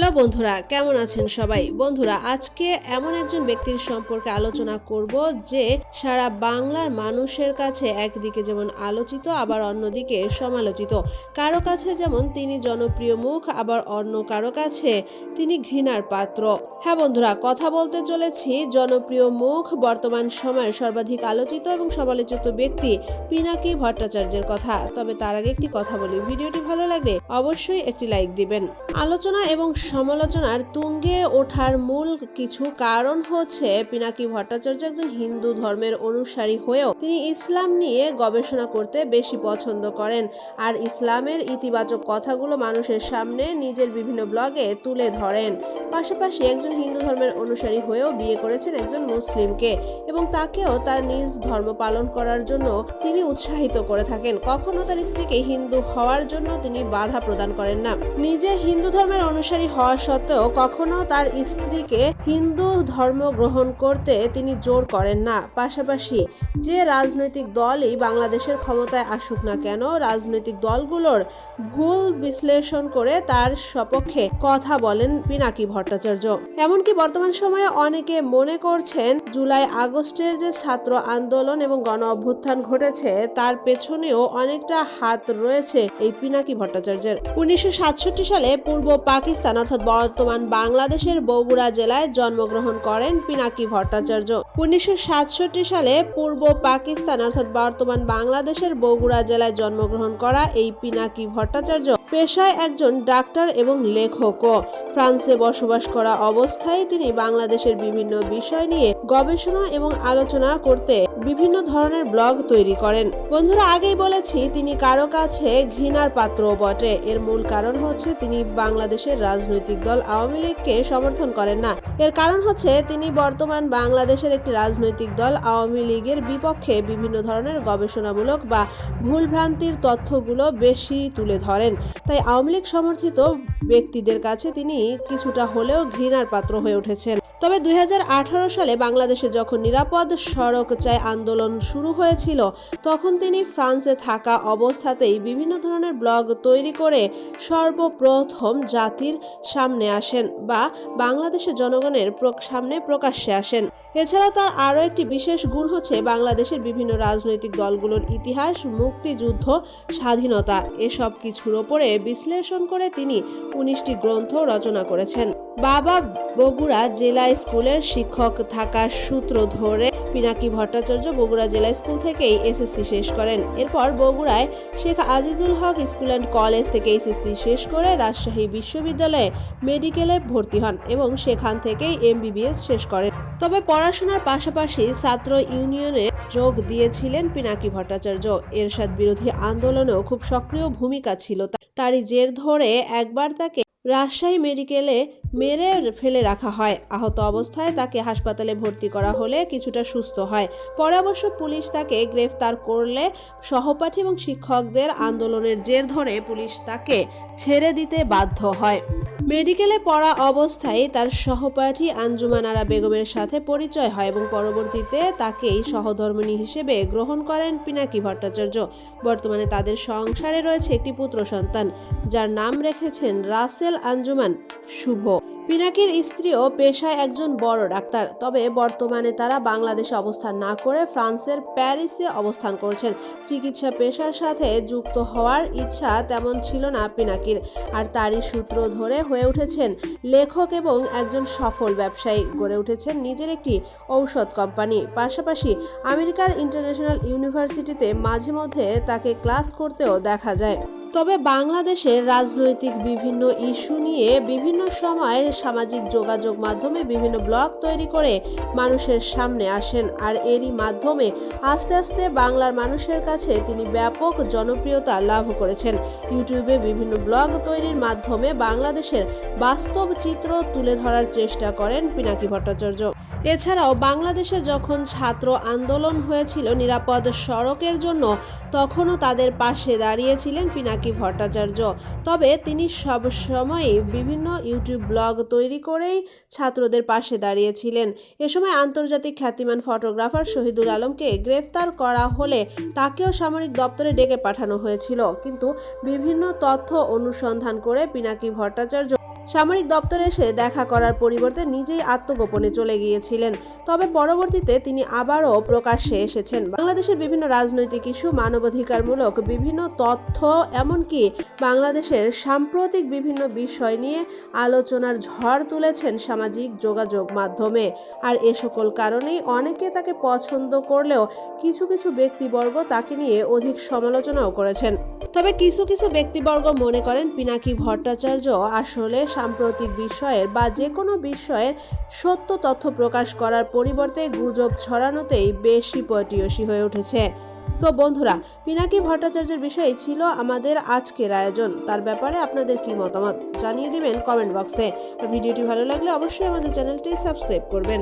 Hello বন্ধুরা, কেমন আছেন সবাই? বন্ধুরা, আজকে এমন একজন ব্যক্তির সম্পর্কে আলোচনা করব যে সারা বাংলার মানুষের কাছে একদিকে যেমন আলোচিত, আবার অন্যদিকে সমালোচিত। কারও কাছে যেমন তিনি জনপ্রিয় মুখ, আবার অন্য কারও কাছে তিনি ঘৃণার পাত্র। হ্যাঁ বন্ধুরা, কথা বলতে চলেছি, জনপ্রিয় মুখ, বর্তমান সময়ের সর্বাধিক আলোচিত এবং সমালোচিত ব্যক্তি পিনাকি ভট্টাচার্যের কথা। তবে তার আগে একটি কথা বলি, ভিডিওটি ভালো লাগলে অবশ্যই একটি লাইক দিবেন। আলোচনা এবং সমালোচনার তুঙ্গে ওঠার মূল কিছু কারণ হচ্ছে পিনাকি ভট্টাচার্য একজন হিন্দু ধর্মের অনুসারী হয়েও তিনি ইসলাম নিয়ে গবেষণা করতে বেশি পছন্দ করেন। আর ইসলামের ইতিবাচক কথাগুলো মানুষের সামনে নিজের বিভিন্ন ব্লগে তুলে ধরেন। পাশাপাশি একজন হিন্দু ধর্মের অনুসারী হয়েও বিয়ে করেছেন একজন মুসলিমকে এবং তাকেও তার নিজ ধর্ম পালন করার জন্য তিনি উৎসাহিত করে থাকেন। কখনো তার স্ত্রীকে হিন্দু হওয়ার জন্য তিনি বাধা প্রদান করেন না। নিজে হিন্দু ধর্মের অনুসারী হওয়া সত্ত্বেও কখনো তার স্ত্রীকে হিন্দু ধর্ম গ্রহণ করতে তিনি জোর করেন না। পাশাপাশি যে রাজনৈতিক দলই বাংলাদেশের ক্ষমতায় আসুক না কেন, রাজনৈতিক দলগুলোর ভুল বিশ্লেষণ করে তার সপক্ষে কথা বলেন পিনাকি ভট্টাচার্য। এমনকি বর্তমান সময়ে অনেকে মনে করছেন জুলাই আগস্টের যে ছাত্র আন্দোলন এবং গণ অভ্যুত্থান ঘটেছে, তার পেছনেও অনেকটা হাত রয়েছে এই পিনাকি ভট্টাচার্যের। উনিশশো সালে পূর্ব পাকিস্তান অর্থাৎ বর্তমান বাংলাদেশের বগুড়া জেলায় জন্মগ্রহণ করেন পিনাকি ভট্টাচার্য। উনিশশো সাতষট্টি সালে পূর্ব পাকিস্তান অর্থাৎ বর্তমান বাংলাদেশের বগুড়া জেলায় জন্মগ্রহণ করা এই পিনাকি ভট্টাচার্য পেশায় একজন ডাক্তার এবং লেখকও। ফ্রান্সে বসবাস করা অবস্থায় তিনি বাংলাদেশের বিভিন্ন বিষয় নিয়ে গবেষণা এবং আলোচনা করতে বিভিন্ন ধরনের ব্লগ তৈরি করেন। বন্ধুরা, আগেই বলেছি, তিনি কারও কাছে ঘৃণার পাত্রও বটে। এর মূল কারণ হচ্ছে তিনি বাংলাদেশের রাজনৈতিক দল আওয়ামী লীগকে সমর্থন করেন না। এর কারণ হচ্ছে, তিনি বর্তমান বাংলাদেশের একটি রাজনৈতিক দল আওয়ামী লীগের বিপক্ষে বিভিন্ন ধরনের গবেষণামূলক বা ভুলভ্রান্তির তথ্যগুলো বেশি তুলে ধরেন। তাই আওয়ামী লীগ সমর্থিত ব্যক্তিদের কাছে তিনি কিছুটা হলেও ঘৃণার পাত্র হয়ে উঠেছেন। তবে দুই হাজার আঠারো সালে বাংলাদেশে যখন নিরাপদ সড়ক চাই আন্দোলন শুরু হয়েছিল, তখন তিনি ফ্রান্সে থাকা অবস্থাতেই বিভিন্ন ধরনের ব্লগ তৈরি করে সর্বপ্রথম জাতির সামনে আসেন বা বাংলাদেশের জনগণের সামনে প্রকাশ্যে আসেন। এছাড়া তার আরও একটি বিশেষ গুণ হচ্ছে বাংলাদেশের বিভিন্ন রাজনৈতিক দলগুলোর ইতিহাস, মুক্তিযুদ্ধ, স্বাধীনতা, এসব কিছুর ওপরে বিশ্লেষণ করে তিনি উনিশটি গ্রন্থ রচনা করেছেন। বাবা বগুড়া জেলা স্কুলের শিক্ষক থাকার সূত্র ধরে পিনাকি ভট্টাচার্য বগুড়া জেলা স্কুল থেকেই এসএসসি শেষ করেন। এরপর বগুড়ায় Sheikh Azizul Haque school and college থেকে এসএসসি শেষ করে রাজশাহী বিশ্ববিদ্যালয়ে মেডিকেলে ভর্তি হন এবং সেখান থেকেই এমবিবিএস শেষ করেন। তবে পড়াশোনার পাশাপাশি ছাত্র ইউনিয়নে যোগ দিয়েছিলেন পিনাকি ভট্টাচার্য। এরশাদ বিরোধী আন্দোলনেও খুব সক্রিয় ভূমিকা ছিল তারই জের ধরে একবার তাকে রাজশাহী মেডিকেলে মেরে ফেলে রাখা হয়। আহত অবস্থায় তাকে হাসপাতালে ভর্তি করা হলে কিছুটা সুস্থ হয়। পরে অবশ্য পুলিশ তাকে গ্রেফতার করলে সহপাঠী এবং শিক্ষকদের আন্দোলনের জের ধরে পুলিশ তাকে ছেড়ে দিতে বাধ্য হয়। মেডিকেলে পড়া অবস্থায় তার সহপাঠী আঞ্জুমান আরা বেগমের সাথে পরিচয় হয় এবং পরবর্তীতে তাকেই সহধর্মিণী হিসেবে গ্রহণ করেন পিনাকি ভট্টাচার্য। বর্তমানে তাদের সংসারে রয়েছে একটি পুত্র সন্তান, যার নাম রেখেছেন রাসেল আঞ্জুমান শুভ। পিনাকির স্ত্রীও পেশায় একজন বড় ডাক্তার, তবে বর্তমানে তারা বাংলাদেশে অবস্থান না করে ফ্রান্সের প্যারিসে অবস্থান করছেন। চিকিৎসা পেশার সাথে যুক্ত হওয়ার ইচ্ছা তেমন ছিল না পিনাকির, আর তারই সূত্র ধরে হয়ে উঠেছেন লেখক এবং একজন সফল ব্যবসায়ী। গড়ে উঠেছেন নিজের একটি ঔষধ কোম্পানি। পাশাপাশি আমেরিকার ইন্টারন্যাশনাল ইউনিভার্সিটিতে মাঝে মধ্যে তাকে ক্লাস করতেও দেখা যায়। তবে বাংলাদেশের রাজনৈতিক বিভিন্ন ইস্যু নিয়ে বিভিন্ন সময় সামাজিক যোগাযোগ মাধ্যমে বিভিন্ন ব্লগ তৈরি করে মানুষের সামনে আসেন। আর এরই মাধ্যমে আস্তে আস্তে বাংলার মানুষের কাছে তিনি ব্যাপক জনপ্রিয়তা লাভ করেছেন। ইউটিউবে বিভিন্ন ব্লগ তৈরির মাধ্যমে বাংলাদেশের বাস্তব চিত্র তুলে ধরার চেষ্টা করেন পিনাকি ভট্টাচার্য। এছাড়াও বাংলাদেশে যখন ছাত্র আন্দোলন হয়েছিল নিরাপদ সড়কের জন্য, তখনও তাদের পাশে দাঁড়িয়েছিলেন পিনাকি ভট্টাচার্য। তবে তিনি সবসময় বিভিন্ন ইউটিউব ব্লগ তৈরি করেই ছাত্রদের পাশে দাঁড়িয়েছিলেন। এ সময় আন্তর্জাতিক খ্যাতিমান ফটোগ্রাফার শহীদুল আলমকে গ্রেফতার করা হলে তাকেও সামরিক দপ্তরে ডেকে পাঠানো হয়েছিল। কিন্তু বিভিন্ন তথ্য অনুসন্ধান করে পিনাকি ভট্টাচার্য সামরিক দপ্তরে এসে দেখা করার পরিবর্তে নিজেই আত্মগোপনে চলে গিয়েছিলেন। তবে পরবর্তীতে তিনি আবারও প্রকাশ্যে এসেছেন। বাংলাদেশের বিভিন্ন রাজনৈতিক ইস্যু, মানবাধিকারমূলক বিভিন্ন তথ্য, এমনকি বাংলাদেশের সাম্প্রতিক বিভিন্ন বিষয় নিয়ে আলোচনার ঝড় তুলেছেন সামাজিক যোগাযোগ মাধ্যমে। আর এ সকল কারণেই অনেকে তাকে পছন্দ করলেও কিছু কিছু ব্যক্তিবর্গ তাকে নিয়ে অধিক সমালোচনাও করেছেন। তবে কিছু কিছু ব্যক্তিবর্গ মনে করেন পিনাকি ভট্টাচার্য আসলে সাম্প্রতিক বিষয়ের বা যে কোনো বিষয়ের সত্য তথ্য প্রকাশ করার পরিবর্তে গুজব ছড়ানোতেই বেশি পটিয়সী হয়ে উঠেছে। তো বন্ধুরা, পিনাকি ভট্টাচার্যের বিষয়ে ছিল আমাদের আজকের আয়োজন। তার ব্যাপারে আপনাদের কি মতামত জানিয়ে দিবেন কমেন্ট বক্সে। ভিডিওটি ভালো লাগলে অবশ্যই আমাদের চ্যানেলটি সাবস্ক্রাইব করবেন।